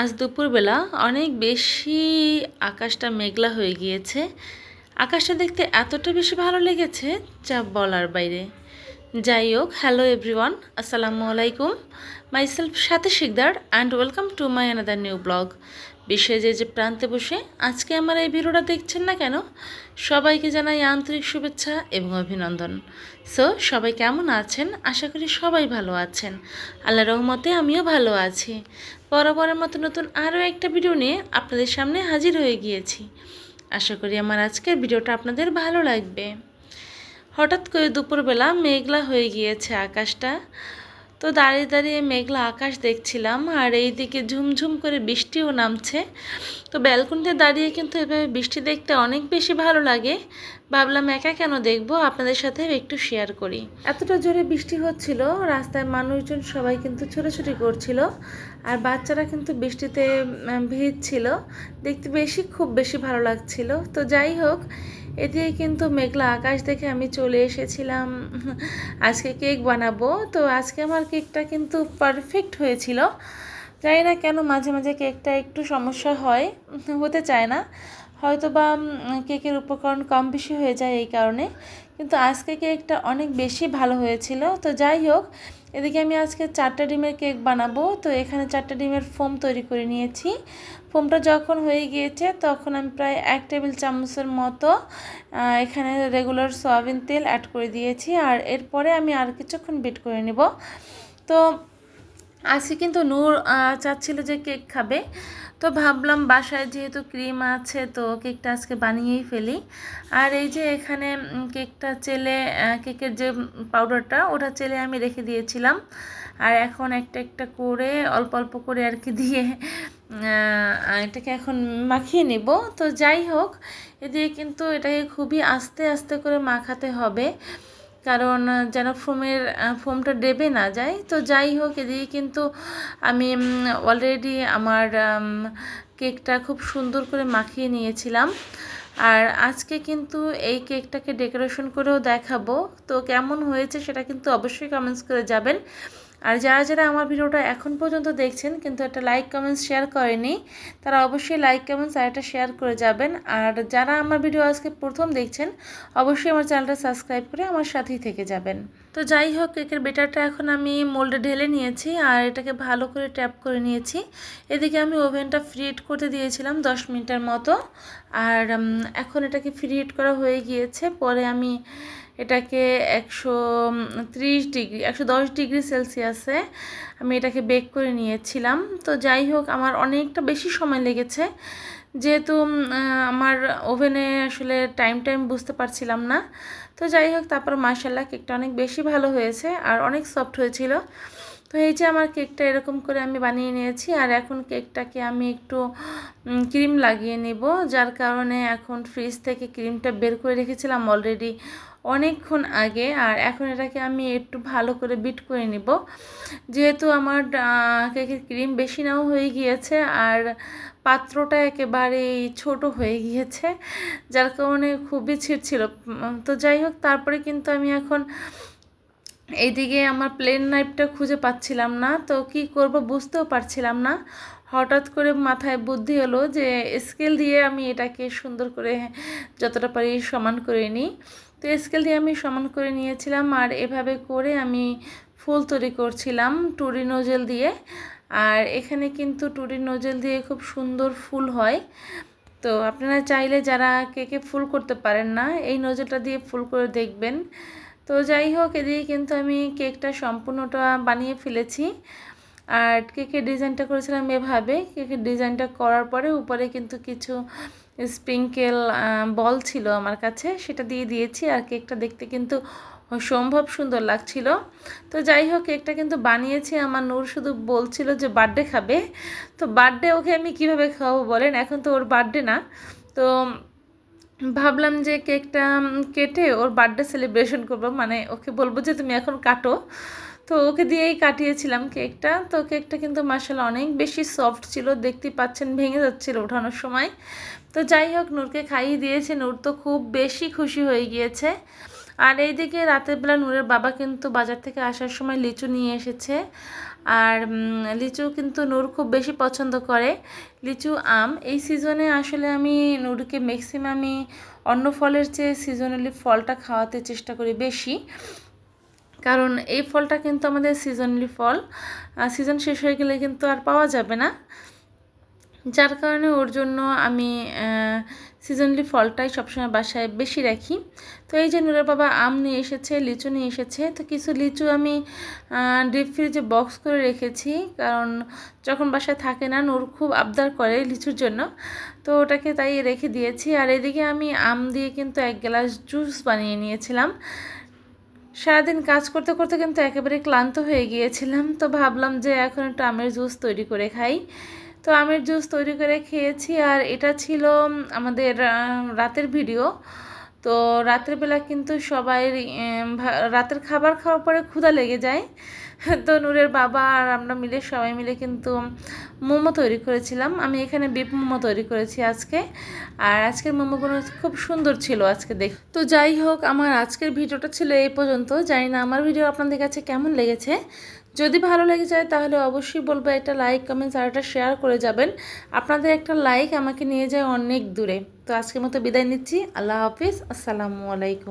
আজ দুপুরবেলা অনেক বেশি আকাশটা মেঘলা হয়ে গিয়েছে। আকাশটা দেখতে এতটা বেশি ভালো লেগেছে যা বলার বাইরে। যাই হোক হ্যালো এভরিওয়ান আসসালামু আলাইকুম। মাইসেলফ সাথে Sikdar and welcome to my another new blog বিশ্বে যে যে প্রান্তে বসে আজকে আমার এই ভিডিওটা দেখছেন না কেন? সবাইকে জানাই আন্তরিক শুভেচ্ছা এবং অভিনন্দন। সো সবাই কেমন আছেন? আশা করি সবাই ভালো আছেন। আল্লাহ রহমতে আমিও ভালো আছি। বরাবরের মতো নতুন আরও একটা ভিডিও নিয়ে আপনাদের সামনে হাজির হয়ে গিয়েছি। আশা করি আমার আজকের ভিডিওটা আপনাদের ভালো লাগবে। হঠাৎ করে দুপুরবেলা মেঘলা হয়ে গিয়েছে আকাশটা। তো দাঁড়িয়ে দাঁড়িয়ে মেঘলা আকাশ দেখছিলাম আর এইদিকে ঝুমঝুম করে বৃষ্টিও নামছে। তো ব্যালকনিতে দাঁড়িয়ে কিন্তু এভাবে বৃষ্টি দেখতে অনেক বেশি ভালো লাগে। ভাবলাম একা কেন দেখব? আপনাদের সাথে একটু শেয়ার করি। এতটা জোরে বৃষ্টি হচ্ছিল, রাস্তায় মানুষজন সবাই কিন্তু ছোটাছুটি করছিল আর বাচ্চারা কিন্তু বৃষ্টিতে ভিজছিল। দেখতে বেশি, খুব বেশি ভালো লাগছিল। তো যাই হোক এদিকে কিন্তু মেঘলা আকাশ দেখে আমি চলে এসেছিলাম। আজকে কেক বানাবো। তো আজকে আমার কেকটা কিন্তু পারফেক্ট হয়েছিল। জানি না কেন মাঝে মাঝে কেকটা একটু সমস্যা হয়। হতে চায় না। হয়তো বা কেকের উপকরণ কম বেশি হয়ে যায় এই কারণে। কিন্তু আজকে কেকটা অনেক বেশি ভালো হয়েছিল। তো যাই হোক, এদিকে আমি আজকে চারটা ডিমের কেক বানাবো। তো এখানে চারটা ডিমের ফোম তৈরি করে নিয়েছি। ফোমটা যখন হয়ে গিয়েছে, তখন আমি প্রায় এক টেবিল চামচের মতো এখানে রেগুলার সয়াবিন তেল অ্যাড করে দিয়েছি। আর এরপরে আমি আর কিছুক্ষণ বিট করে নেব। তো আজকে কিন্তু নূর চাচ্ছিল যে কেক খাবে। তো ভাবলাম বাসায় যেহেতু ক্রিম আছে, তো কেকটা আজকে বানিয়েই ফেলি। আর এই যে এখানে কেকটা চেলে কেকের যে পাউডারটা, ওটা চেলে আমি রেখে দিয়েছিলাম। আর এখন একটা একটা করে, অল্প অল্প করে আর কি দিয়ে এটাকে এখন মাখিয়ে নেব। তো যাই হোক এদিকে কিন্তু এটাকে খুবই আস্তে আস্তে করে মাখাতে হবে। কারণ যেন ফোমের ফোমটা ডেবে না যায়। তো যাই হোক, এদিকে কিন্তু আমি অলরেডি আমার কেকটা খুব সুন্দর করে মাখিয়ে নিয়েছিলাম। আর আজকে কিন্তু এই কেকটাকে ডেকোরেশন করেও দেখাবো। তো কেমন হয়েছে সেটা কিন্তু অবশ্যই কমেন্টস করে যাবেন। আর যারা যারা আমার ভিডিওটা এখন পর্যন্ত দেখছেন, কিন্তু একটা লাইক কমেন্টস শেয়ার করেনি, তারা অবশ্যই লাইক কমেন্টস আর একটা শেয়ার করে যাবেন। আর যারা আমার ভিডিও আজকে প্রথম দেখছেন, অবশ্যই আমার চ্যানেলটা সাবস্ক্রাইব করে আমার সাথেই থেকে যাবেন। তো যাই হোক কেকের বেটারটা এখন আমি মোল্ডে ঢেলে নিয়েছি, আর এটাকে ভালো করে ট্যাপ করে নিয়েছি। এদিকে আমি ওভেনটা ফ্রি হিট করতে দিয়েছিলাম দশ মিনিটের মতো। আর এখন এটাকে ফ্রি হিট করা হয়ে গিয়েছে। পরে আমি এটাকে একশো ত্রিশ ডিগ্রি, একশো দশ ডিগ্রি সেলসিয়াসে আমি এটাকে বেক করে নিয়েছিলাম। তো যাই হোক, আমার অনেকটা বেশি সময় লেগেছে। যেহেতু আমার ওভেনে আসলে টাইম টাইম বুঝতে পারছিলাম না। তো যাই হোক, তারপর মার্শাল্লাহ কেকটা অনেক বেশি ভালো হয়েছে আর অনেক সফট হয়েছিল। তো এই যে আমার কেকটা এরকম করে আমি বানিয়ে নিয়েছি আর এখন কেকটাকে আমি একটু ক্রিম লাগিয়ে নেব, যার কারণে এখন ফ্রিজ থেকে ক্রিমটা বের করে রেখেছিলাম অলরেডি। অনেকক্ষণ আগে, আর এখন এটাকে আমি একটু ভালো করে বিট করে নিব। যেহেতু আমার কেকের ক্রিম বেশি নাও হয়ে গিয়েছে, আর পাত্রটা একেবারেই ছোট হয়ে গিয়েছে, যার কারণে খুবই ছিটছিল তো যাই হোক, তারপরে কিন্তু আমি এখন এইদিকে আমার প্লেন নাইফটা খুঁজে পাচ্ছিলাম না। তো কি করব বুঝতেও পারছিলাম না। হঠাৎ করে মাথায় বুদ্ধি হলো যে স্কেল দিয়ে আমি এটাকে সুন্দর করে যতটা পারি সমান করে নিই। তো স্কেল দিয়ে আমি সমান করে নিয়েছিলাম আর এভাবে করে আমি ফুল তৈরি করছিলাম টুরি নোজেল দিয়ে। আর এখানে কিন্তু টুরি নোজেল দিয়ে খুব সুন্দর ফুল হয়। তো আপনারা চাইলে যারা কেকে ফুল করতে পারেন না, এই নোজেলটা দিয়ে ফুল করে দেখবেন। তো যাই হোক, এদিকে কিন্তু আমি কেকটা সম্পূর্ণটা বানিয়ে ফেলেছি। আর কেকের ডিজাইনটা করেছিলাম এভাবে কেকের ডিজাইনটা করার পরে উপরে কিন্তু কিছু স্প্রিঙ্কেল বল ছিল আমার কাছে, সেটা দিয়ে দিয়েছি আর কেকটা দেখতে কিন্তু সম্ভব সুন্দর লাগছিল। তো যাই হোক, কেকটা কিন্তু বানিয়েছি। আমার নূর শুধু বলছিল যে বার্থডে খাবে। তো বার্থডে ওকে আমি কীভাবে খাওয়াবো বলেন? এখন তো ওর বার্থডে না। তো ভাবলাম যে কেকটা কেটে ওর বার্থডে সেলিব্রেশন করব। মানে ওকে বলব যে, তুমি এখন কাটো। তো ওকে দিয়েই কাটিয়েছিলাম কেকটা। তো কেকটা কিন্তু মাসাল অনেক বেশি সফট ছিল, দেখতেই পাচ্ছেন ভেঙে যাচ্ছিল ওঠানোর সময়। তো যাই হোক, নূরকে খাইয়ে দিয়েছে। নূর তো খুব বেশি খুশি হয়ে গিয়েছে। আর এইদিকে রাতের বেলা নূরের বাবা কিন্তু বাজার থেকে আসার সময় লিচু নিয়ে এসেছে। আর লিচু কিন্তু নূর খুব বেশি পছন্দ করে। লিচু আম, এই সিজনে আসলে আমি নূরকে ম্যাক্সিমামই অন্য ফলের চেয়ে সিজনালি ফলটা খাওয়াতে চেষ্টা করি বেশি। কারণ এই ফলটা কিন্তু আমাদের সিজনলি ফল। সিজন শেষ হয়ে গেলে কিন্তু আর পাওয়া যাবে না। যার কারণে ওর জন্য আমি সিজনলি ফলটাই সবসময় বাসায় বেশি রাখি। তো এই যে নুরের বাবা আম নিয়ে এসেছে, লিচু নিয়ে এসেছে, তো কিছু লিচু আমি ডিপ ফ্রিজে বক্স করে রেখেছি। কারণ যখন বাসায় থাকে না, নূর খুব আবদার করে লিচুর জন্য। তো ওটাকে তাই রেখে দিয়েছি। আর এদিকে আমি আম দিয়ে কিন্তু এক গ্লাস জুস বানিয়ে নিয়েছিলাম। সারাদিন কাজ করতে করতে কিন্তু একেবারে ক্লান্ত হয়ে গিয়েছিলাম। তো ভাবলাম যে এখন একটু আমের জুস তৈরি করে খাই। তো আমের জুস তৈরি করে খেয়েছি আর এটা ছিল আমাদের রাতের ভিডিও। তো রাতের বেলা কিন্তু সবাই রাতের খাবার খাওয়ার পরে ক্ষুধা লেগে যায়। তো নূরের বাবা আর আমরা মিলে, সবাই মিলে কিন্তু মোমো তৈরি করেছিলাম। আমি এখানে বিপ মোমো তৈরি করেছি আজকে। আর আজকের মোমোগুলো খুব সুন্দর ছিল আজকে দেখ। তো যাই হোক, আমার আজকের ভিডিওটা ছিল এই পর্যন্ত। জানি না আমার ভিডিও আপনাদের কাছে কেমন লেগেছে। যদি ভালো লেগে যায় তাহলে অবশ্যই বলব একটা লাইক কমেন্টস আর একটা শেয়ার করে যাবেন। আপনাদের একটা লাইক আমাকে নিয়ে যায় অনেক দূরে। তো আজকের মতো বিদায় নিচ্ছি। আল্লাহ হাফিজ। আসসালামু আলাইকুম।